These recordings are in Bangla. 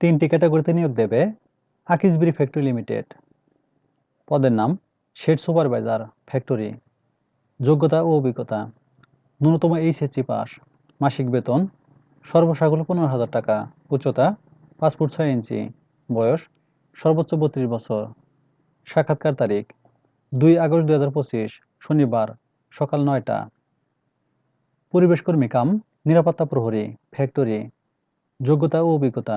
তিনটি ক্যাটাগরিতে নিয়োগ দেবে আকিজবিরি ফ্যাক্টরি লিমিটেড। পদের নাম, শেড সুপারভাইজার, ফ্যাক্টরি। যোগ্যতা ও অভিজ্ঞতা, ন্যূনতম এইচএসসি পাস, মাসিক বেতন সর্বসাকুল্য পনেরো হাজার টাকা, উচ্চতা পাঁচ ফুট ছয় ইঞ্চি, বয়স সর্বোচ্চ বত্রিশ বছর। সাক্ষাৎকার তারিখ, দুই আগস্ট দুই পঁচিশ, শনিবার সকাল নয়টা। পরিবেশ কর্মী কাম, নিরাপত্তা প্রহরী, ফ্যাক্টরি। যোগ্যতা ও অভিজ্ঞতা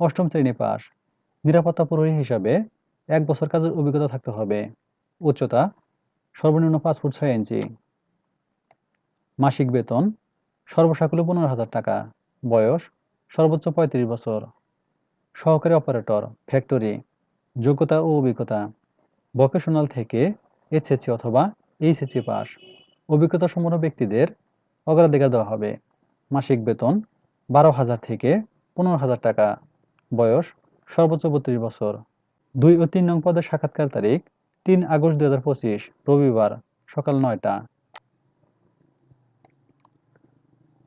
অষ্টম শ্রেণি পাস। নিরাপত্তা প্রহরী হিসাবে এক বছর কাজের অভিজ্ঞতা থাকতে হবে। উচ্চতা, সর্বনিম্ন পাঁচ ফুট ছয় ইঞ্চি। মাসিক বেতন, সর্বসাকুল্য পনেরো হাজার টাকা। বয়স, সর্বোচ্চ পঁয়ত্রিশ বছর। সহকারী অপারেটর, ফ্যাক্টরি। যোগ্যতা ও অভিজ্ঞতা। ভোকেশনাল থেকে এইচএসসি অথবা এইচএসসি পাস। অভিজ্ঞতা সম্পন্ন ব্যক্তিদের অগ্রাধিকার দেওয়া হবে। মাসিক বেতন, বারো হাজার থেকে পনেরো হাজার টাকা। বয়স সর্বোচ্চ বত্রিশ বছর। দুই ও তিন নং পদের সাক্ষাৎকার তারিখ, তিন আগস্ট দুই হাজার পঁচিশ, রবিবার সকাল নয়টা।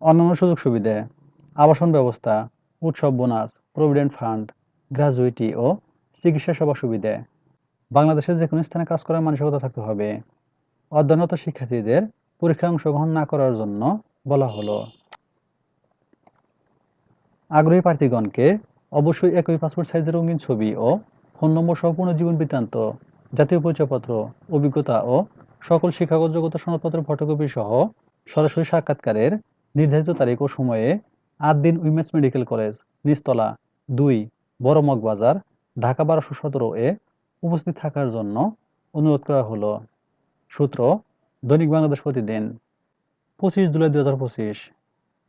অন্যান্য সুযোগ সুবিধে, আবাসন ব্যবস্থা, উৎসব বোনাস, প্রভিডেন্ট ফান্ড গ্র্যাজুইটি ও চিকিৎসা সেবা সুবিধে। বাংলাদেশের যে কোনো স্থানে কাজ করার মানসিকতা থাকতে হবে। অধ্যয়নরত শিক্ষার্থীদের পরীক্ষায় অংশগ্রহণ না করার জন্য বলা হলো। আগ্রহী প্রার্থীগণকে অবশ্যই একই পাসপোর্ট সাইজের রঙিন ছবি ও ফোন নম্বর সহ পূর্ণ জীবন বৃত্তান্ত জাতীয় পরিচয়পত্র, অভিজ্ঞতা ও সকল শিক্ষাগত যোগ্যতা সনদপত্রের ফটোকপি সহ সরাসরি সাক্ষাৎকারের নির্ধারিত তারিখ ও সময়ে আট দিন উইমেন্স মেডিকেল কলেজ, নিচতলা দুই, বড় মগবাজার ঢাকা বারোশো সতেরো এ উপস্থিত থাকার জন্য অনুরোধ করা হলো। সূত্র, দৈনিক বাংলাদেশ প্রতিদিন, পঁচিশ জুলাই দু হাজার পঁচিশ।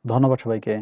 ধন্যবাদ সবাইকে।